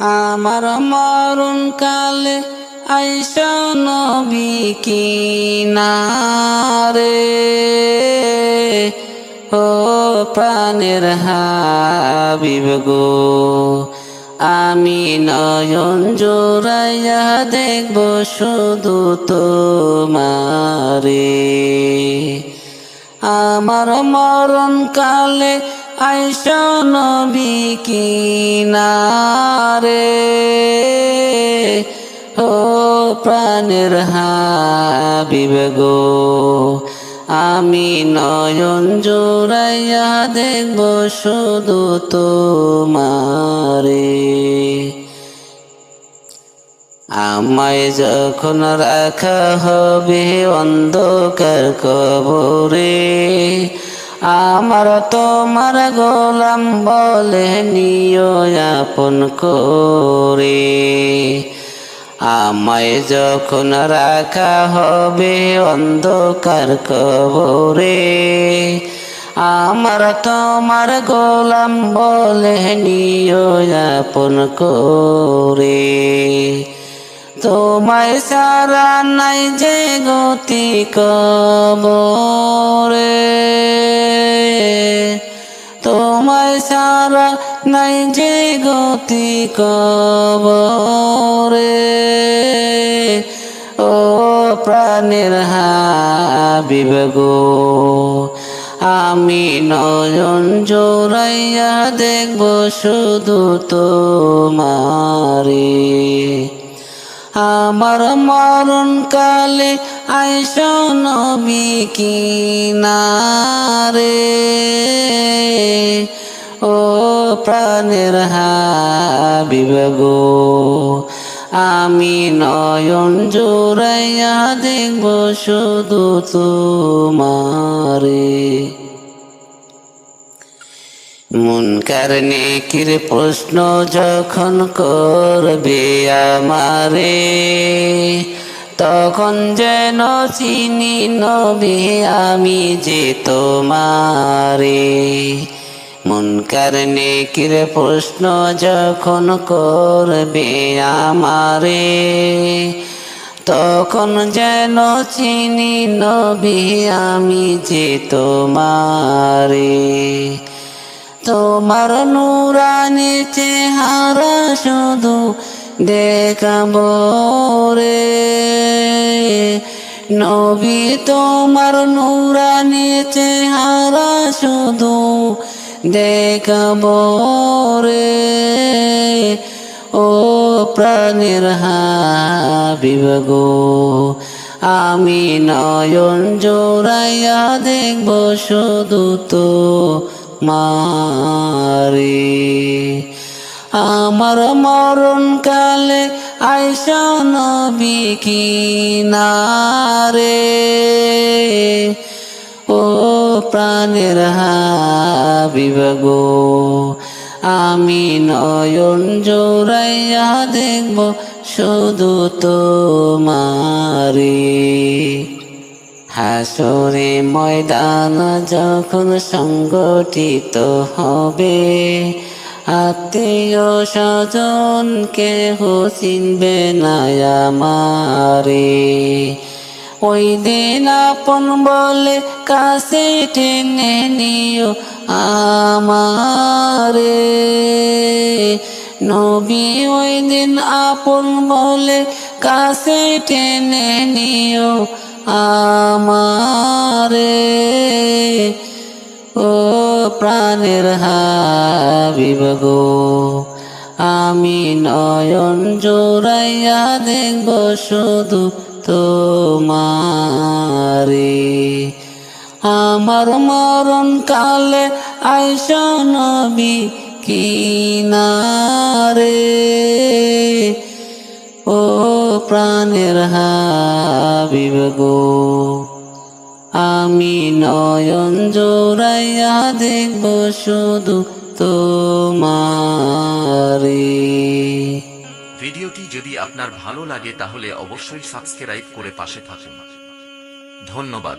আমার মরণ কালে আইস নবী কিনারে। ও প্রাণের হাবিব গো, আমি নয়ন জোড়াইয়া দেখব শুধু তোমারে। আমার মরণ কালে আইস নবী কিনারে, ও প্রাণের হাবিব আমি নয়ন জোড়াইয়া দেখব শুধু তোমারে। আমায় যখন রাখা হবে অন্ধকার কবরে আমার তোমার গোলাম বলে নিও আপন করে। আমায় যখন রাখা হবে অন্ধকার কবরে, আমার তোমার গোলাম বলে নিও আপন করে। তোমায় সারা নাই যে গতি কবরে। সারা নাই যে গতি কবরে। ও প্রাণের হাবিব গো, আমি নয়ন জোড়াইয়া দেখব শুধু তোমারে আমার মরণ কালে আইস নবী কিনারে। ও প্রাণের হাবিব গো, আমি নয়ন জোড়াইয়া দেখব শুধু তোমারে। মুনকার নেকির প্রশ্ন যখন করবে আমারে, তখন যেন চিনি নবে আমি যে তোমারে। মুনকার নেকির প্রশ্ন যখন করবে আমারে, তখন যেন চিনি নবী আমি যে তোমারে। তোমার নুরানি চেহারা শুধু দেখাবো রে। নবী তোমার নুরানি চেহারা শুধু দেখাবো রে ও প্রাণের হাবিব গো, আমি নয়ন জোড়াইয়া দেখব শুধু তো মারে আমার মরণ কালে আইস নবী কিনারে, ও প্রাণের হাবিব গো। আমি নয়ন জোড়াইয়া দেখব শুধু তোমারে হাসরে ময়দান যখন সংগঠিত হবে, আত্মীয় স্বজন কেহ চিনবে না আমারে। ওই দিন আপন বলে কাছে টেনে নিও আমারে। নবী ওই দিন আপন বলে কাছে টেনে নিও আমারে। ও প্রাণের হাবিব গো, আমি নয়ন জোড়াইয়া দেখব শুধু তোমারে। আমার মরণ কালে আইস নবী কিনারে। ও প্রাণের হাবিব গো, আমি নয়ন জোড়াইয়া দেখব শুধু তোমারে। ভিডিওটি যদি আপনার ভালো লাগে তাহলে অবশ্যই সাবস্ক্রাইব করে পাশে থাকুন। ধন্যবাদ।